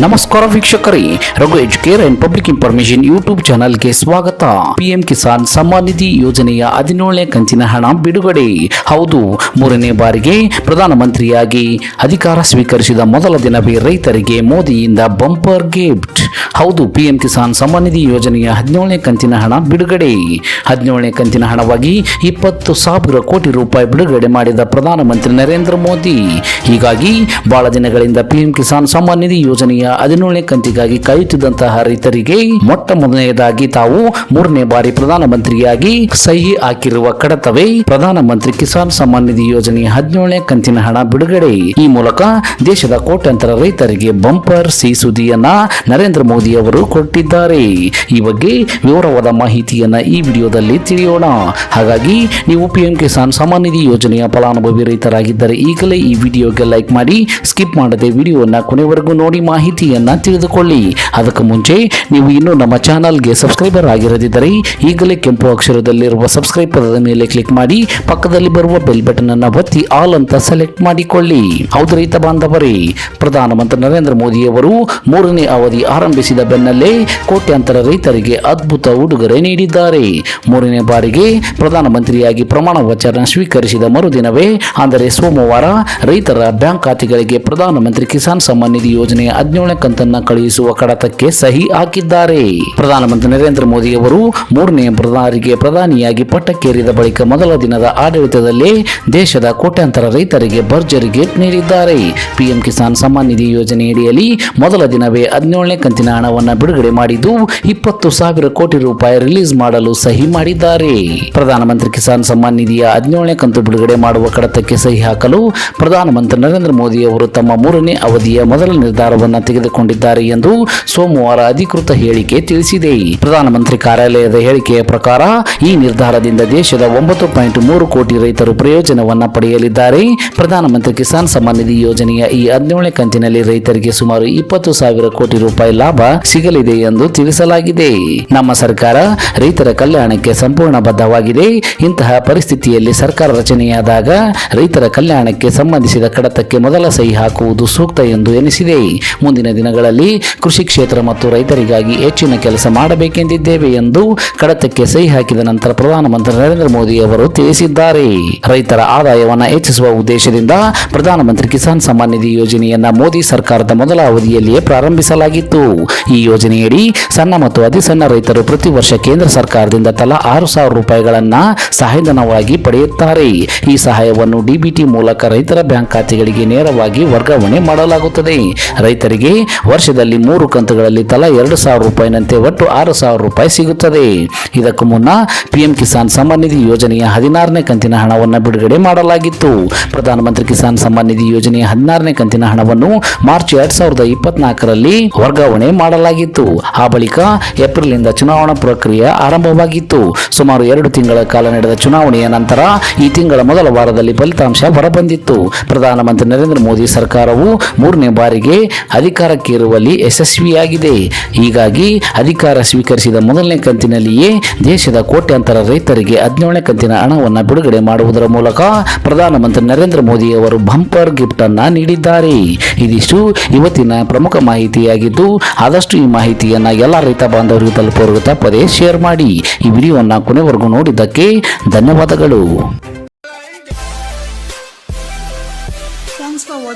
ನಮಸ್ಕಾರ ವೀಕ್ಷಕರೇ, Raghu Educare and public information YouTube ಚಾನಲ್ಗೆ ಸ್ವಾಗತ. ಪಿಎಂ ಕಿಸಾನ್ ಸಮ್ಮಾನ್ ನಿಧಿ ಯೋಜನೆಯ ಹದಿನೇಳನೇ ಕಂತಿನ ಹಣ ಬಿಡುಗಡೆ. ಹೌದು, ಮೂರನೇ ಬಾರಿಗೆ ಪ್ರಧಾನಮಂತ್ರಿಯಾಗಿ ಅಧಿಕಾರ ಸ್ವೀಕರಿಸಿದ ಮೊದಲ ದಿನವೇ ರೈತರಿಗೆ ಮೋದಿಯಿಂದ ಬಂಪರ್ ಗಿಫ್ಟ್. ಹೌದು ಪಿಎಂ ಕಿಸಾನ್ ಸಮ್ಮಾನ್ ನಿಧಿ ಯೋಜನೆಯ ಹದಿನೇಳನೇ ಕಂತಿನ ಹಣ ಬಿಡುಗಡೆ. ಹದಿನೇಳನೇ ಕಂತಿನ ಹಣವಾಗಿ ಇಪ್ಪತ್ತು ಸಾವಿರ ಕೋಟಿ ರೂಪಾಯಿ ಬಿಡುಗಡೆ ಮಾಡಿದ ಪ್ರಧಾನಮಂತ್ರಿ ನರೇಂದ್ರ ಮೋದಿ. ಹೀಗಾಗಿ ಬಹಳ ದಿನಗಳಿಂದ ಪಿಎಂ ಕಿಸಾನ್ ಸಮ್ಮಾನ್ ನಿಧಿ ಯೋಜನೆಯ ಹದಿನೇಳನೇ ಕಂತಿಗಾಗಿ ಕಾಯುತ್ತಿದ್ದಂತಹ ರೈತರಿಗೆ ಮೊಟ್ಟ ಮೊದಲನೆಯದಾಗಿ ತಾವು ಮೂರನೇ ಬಾರಿ ಪ್ರಧಾನಮಂತ್ರಿಯಾಗಿ ಸಹಿ ಹಾಕಿರುವ ಕಡತವೇ ಪ್ರಧಾನಮಂತ್ರಿ ಕಿಸಾನ್ ಸಮ್ಮಾನ್ ನಿಧಿ ಯೋಜನೆಯ ಹದಿನೇಳನೇ ಕಂತಿನ ಹಣ ಬಿಡುಗಡೆ. ಈ ಮೂಲಕ ದೇಶದ ಕೋಟ್ಯಾಂತರ ರೈತರಿಗೆ ಬಂಪರ್ ಸಿ ಸುದ್ದಿಯನ್ನ ನರೇಂದ್ರ ಮೋದಿ ಅವರು ಕೊಟ್ಟಿದ್ದಾರೆ. ಈ ಬಗ್ಗೆ ವಿವರವಾದ ಮಾಹಿತಿಯನ್ನ ಈ ವಿಡಿಯೋದಲ್ಲಿ ತಿಳಿಯೋಣ. ಹಾಗಾಗಿ ನೀವು ಪಿಎಂ ಕಿಸಾನ್ ಸಮ್ಮಾನ್ ನಿಧಿ ಯೋಜನೆಯ ಫಲಾನುಭವಿ ರೈತರಾಗಿದ್ದರೆ ಈಗಲೇ ಈ ವಿಡಿಯೋಗೆ ಲೈಕ್ ಮಾಡಿ, ಸ್ಕಿಪ್ ಮಾಡದೆ ವಿಡಿಯೋನ ಕೊನೆವರೆಗೂ ನೋಡಿ ಮಾಹಿತಿಯನ್ನ ತಿಳಿದುಕೊಳ್ಳಿ. ಅದಕ್ಕೆ ಮುಂಚೆ ನೀವು ಇನ್ನೂ ನಮ್ಮ ಚಾನಲ್ಗೆ ಸಬ್ಸ್ಕ್ರೈಬರ್ ಆಗಿರದಿದ್ದರೆ ಈಗಲೇ ಕೆಂಪು ಅಕ್ಷರದಲ್ಲಿರುವ ಸಬ್ಸ್ಕ್ರೈಬ್ ಪದದ ಮೇಲೆ ಕ್ಲಿಕ್ ಮಾಡಿ, ಪಕ್ಕದಲ್ಲಿ ಬರುವ ಬೆಲ್ ಬಟನ್ ಅನ್ನು ಒತ್ತಿ ಆಲ್ ಅಂತ ಸೆಲೆಕ್ಟ್ ಮಾಡಿಕೊಳ್ಳಿ. ಹೌದು ರೈತ ಬಾಂಧವರೇ, ಪ್ರಧಾನಮಂತ್ರಿ ನರೇಂದ್ರ ಮೋದಿಯವರು ಮೂರನೇ ಅವಧಿ ಆರಂಭಿಸಿದ ಬೆನ್ನಲ್ಲೇ ಕೋಟ್ಯಾಂತರ ರೈತರಿಗೆ ಅದ್ಭುತ ಉಡುಗೊರೆ ನೀಡಿದ್ದಾರೆ. ಮೂರನೇ ಬಾರಿಗೆ ಪ್ರಧಾನಮಂತ್ರಿಯಾಗಿ ಪ್ರಮಾಣ ವಚನ ಸ್ವೀಕರಿಸಿದ ಮರುದಿನವೇ, ಅಂದರೆ ಸೋಮವಾರ ರೈತರ ಬ್ಯಾಂಕ್ ಖಾತೆಗಳಿಗೆ ಪ್ರಧಾನಮಂತ್ರಿ ಕಿಸಾನ್ ಸಮ್ಮಾನ್ ನಿಧಿ ಯೋಜನೆಯ ಹದಿನೇಳನೇ ಕಂತನ್ನ ಕಳುಹಿಸುವ ಕಡತಕ್ಕೆ ಸಹಿ ಹಾಕಿದ್ದಾರೆ. ಪ್ರಧಾನಮಂತ್ರಿ ನರೇಂದ್ರ ಮೋದಿ ಅವರು ಮೂರನೇ ಪ್ರಧಾನಿಗೆ ಪ್ರಧಾನಿಯಾಗಿ ಪಟ್ಟಕ್ಕೇರಿದ ಬಳಿಕ ಮೊದಲ ದಿನದ ಆಡಳಿತದಲ್ಲೇ ದೇಶದ ಕೋಟ್ಯಾಂತರ ರೈತರಿಗೆ ಭರ್ಜರಿ ಗೇಟ್ ನೀಡಿದ್ದಾರೆ. ಪಿಎಂ ಕಿಸಾನ್ ಸಮ್ಮಾನ್ ನಿಧಿ ಯೋಜನೆಯಡಿಯಲ್ಲಿ ಮೊದಲ ದಿನವೇ ಹದಿನೇಳನೇ ಕಂತಿನ ಹಣವನ್ನು ಬಿಡುಗಡೆ ಮಾಡಿದ್ದು ಇಪ್ಪತ್ತು ಸಾವಿರ ಕೋಟಿ ರೂಪಾಯಿ ರಿಲೀಸ್ ಮಾಡಲು ಸಹಿ ಮಾಡಿದ್ದಾರೆ. ಪ್ರಧಾನಮಂತ್ರಿ ಕಿಸಾನ್ ಸಮ್ಮಾನ್ ನಿಧಿಯ ಹದಿನೇಳನೇ ಕಂತು ಬಿಡುಗಡೆ ಮಾಡುವ ಕಡತಕ್ಕೆ ಸಹಿ ಹಾಕಲು ಪ್ರಧಾನಮಂತ್ರಿ ನರೇಂದ್ರ ಮೋದಿ ಅವರು ತಮ್ಮ ಮೂರನೇ ಅವಧಿಯ ಮೊದಲ ನಿರ್ಧಾರವನ್ನು ತೆಗೆದುಕೊಂಡಿದ್ದಾರೆ ಎಂದು ಸೋಮವಾರ ಅಧಿಕೃತ ಹೇಳಿಕೆ ತಿಳಿಸಿದೆ. ಪ್ರಧಾನಮಂತ್ರಿ ಕಾರ್ಯಾಲಯದ ಹೇಳಿಕೆಯ ಪ್ರಕಾರ, ಈ ನಿರ್ಧಾರದಿಂದ ದೇಶದ ಒಂಬತ್ತು ಪಾಯಿಂಟ್ ಮೂರು ಕೋಟಿ ರೈತರು ಪ್ರಯೋಜನವನ್ನು ಪಡೆಯಲಿದ್ದಾರೆ. ಪ್ರಧಾನಮಂತ್ರಿ ಕಿಸಾನ್ ಸಮ್ಮಾನ್ ನಿಧಿ ಯೋಜನೆಯ ಈ ಹದಿನೇಳನೇ ಕಂತಿನಲ್ಲಿ ರೈತರಿಗೆ ಸುಮಾರು ಇಪ್ಪತ್ತು ಸಾವಿರ ಕೋಟಿ ರೂಪಾಯಿ ಲಾಭ ಸಿಗಲಿದೆ ಎಂದು ತಿಳಿಸಲಾಗಿದೆ. ನಮ್ಮ ಸರ್ಕಾರ ರೈತರ ಕಲ್ಯಾಣಕ್ಕೆ ಸಂಪೂರ್ಣ ಬದ್ಧವಾಗಿದೆ. ಇಂತಹ ಪರಿಸ್ಥಿತಿಯಲ್ಲಿ ಸರ್ಕಾರ ರಚನೆಯಾದಾಗ ರೈತರ ಕಲ್ಯಾಣಕ್ಕೆ ಸಂಬಂಧಿಸಿದ ಕಡತಕ್ಕೆ ಮೊದಲ ಸಹಿ ಹಾಕುವುದು ಸೂಕ್ತ ಎಂದು ಎನಿಸಿದೆ. ಮುಂದಿನ ದಿನಗಳಲ್ಲಿ ಕೃಷಿ ಕ್ಷೇತ್ರ ಮತ್ತು ರೈತರಿಗಾಗಿ ಹೆಚ್ಚಿನ ಕೆಲಸ ಮಾಡಬೇಕೆಂದಿದ್ದೇವೆ ಎಂದು ಕಡತಕ್ಕೆ ಸಹಿ ಹಾಕಿದ ನಂತರ ಪ್ರಧಾನಮಂತ್ರಿ ನರೇಂದ್ರ ಮೋದಿ ಅವರು ತಿಳಿಸಿದ್ದಾರೆ. ರೈತರ ಆದಾಯವನ್ನು ಹೆಚ್ಚಿಸುವ ಉದ್ದೇಶದಿಂದ ಪ್ರಧಾನಮಂತ್ರಿ ಕಿಸಾನ್ ಸಮ್ಮಾನ್ ನಿಧಿ ಯೋಜನೆಯನ್ನ ಮೋದಿ ಸರ್ಕಾರದ ಮೊದಲ ಅವಧಿಯಲ್ಲಿಯೇ ಪ್ರಾರಂಭಿಸಲಾಗಿತ್ತು. ಈ ಯೋಜನೆಯಡಿ ಸಣ್ಣ ಮತ್ತು ಅತಿ ಸಣ್ಣ ರೈತರು ಪ್ರತಿ ವರ್ಷ ಕೇಂದ್ರ ಸರ್ಕಾರದಿಂದ ತಲಾ ಆರು ಸಾವಿರ ರೂಪಾಯಿಗಳನ್ನ ಸಹಾಯಧನವಾಗಿ ಪಡೆಯುತ್ತಾರೆ. ಈ ಸಹಾಯವನ್ನು ಡಿಬಿಟಿ ಮೂಲಕ ರೈತರ ಬ್ಯಾಂಕ್ ಖಾತೆಗಳಿಗೆ ನೇರವಾಗಿ ವರ್ಗಾವಣೆ ಮಾಡಲಾಗುತ್ತದೆ. ರೈತರಿಗೆ ವರ್ಷದಲ್ಲಿ ಮೂರು ಕಂತುಗಳಲ್ಲಿ ತಲಾ ಎರಡು ಸಾವಿರ ರೂಪಾಯಿನಂತೆ ಒಟ್ಟು ಆರು ಸಾವಿರ ರೂಪಾಯಿ ಸಿಗುತ್ತದೆ. ಇದಕ್ಕೂ ಮುನ್ನ ಪಿಎಂ ಕಿಸಾನ್ ಸಮ್ಮಾನ್ ನಿಧಿ ಯೋಜನೆಯ ಹದಿನಾರನೇ ಕಂತಿನ ಹಣವನ್ನು ಬಿಡುಗಡೆ ಮಾಡಲಾಗಿತ್ತು. ಪ್ರಧಾನಮಂತ್ರಿ ಕಿಸಾನ್ ಸಮ್ಮಾನ್ ನಿಧಿ ಯೋಜನೆಯ ಹದಿನಾರನೇ ಕಂತಿನ ಹಣವನ್ನು ಮಾರ್ಚ್ ಎರಡ್ ಸಾವಿರದ ಇಪ್ಪತ್ನಾಲ್ಕರಲ್ಲಿ ವರ್ಗಾವಣೆ ಮಾಡಲಾಗಿತ್ತು. ಆ ಬಳಿಕ ಏಪ್ರಿಲ್ನಿಂದ ಚುನಾವಣಾ ಪ್ರಕ್ರಿಯೆ ಆರಂಭವಾಗಿತ್ತು. ಸುಮಾರು ಎರಡು ತಿಂಗಳ ಕಾಲ ನಡೆದ ಚುನಾವಣೆಯ ನಂತರ ಈ ತಿಂಗಳ ಮೊದಲ ವಾರದಲ್ಲಿ ಫಲಿತಾಂಶ ಹೊರಬಂದಿತ್ತು. ಪ್ರಧಾನಮಂತ್ರಿ ನರೇಂದ್ರ ಮೋದಿ ಸರ್ಕಾರವು ಮೂರನೇ ಬಾರಿಗೆ ಅಧಿಕಾರಕ್ಕೇರುವಲ್ಲಿ ಯಶಸ್ವಿಯಾಗಿದೆ. ಹೀಗಾಗಿ ಅಧಿಕಾರ ಸ್ವೀಕರಿಸಿದ ಮೊದಲನೇ ಕಂತಿನಲ್ಲಿಯೇ ದೇಶದ ಕೋಟ್ಯಾಂತರ ರೈತರಿಗೆ ಹದಿನೇಳನೇ ಕಂತಿನ ಹಣವನ್ನು ಬಿಡುಗಡೆ ಮಾಡುವುದರ ಮೂಲಕ ಪ್ರಧಾನಮಂತ್ರಿ ನರೇಂದ್ರ ಮೋದಿ ಅವರು ಬಂಪರ್ ಗಿಫ್ಟ್ ಅನ್ನು ನೀಡಿದ್ದಾರೆ. ಇದಿಷ್ಟು ಇವತ್ತಿನ ಪ್ರಮುಖ ಮಾಹಿತಿಯಾಗಿದ್ದು, ಆದಷ್ಟು ಈ ಮಾಹಿತಿಯನ್ನು ಎಲ್ಲ ರೈತ ಬಾಂಧವರಿಗೆ ತಲುಪುವವರೆಗೂ ತಪ್ಪದೆ ಶೇರ್ ಮಾಡಿ. ಈ ವಿಡಿಯೋವನ್ನು ಕೊನೆವರೆಗೂ ನೋಡಿದ್ದಕ್ಕೆ ಧನ್ಯವಾದಗಳು.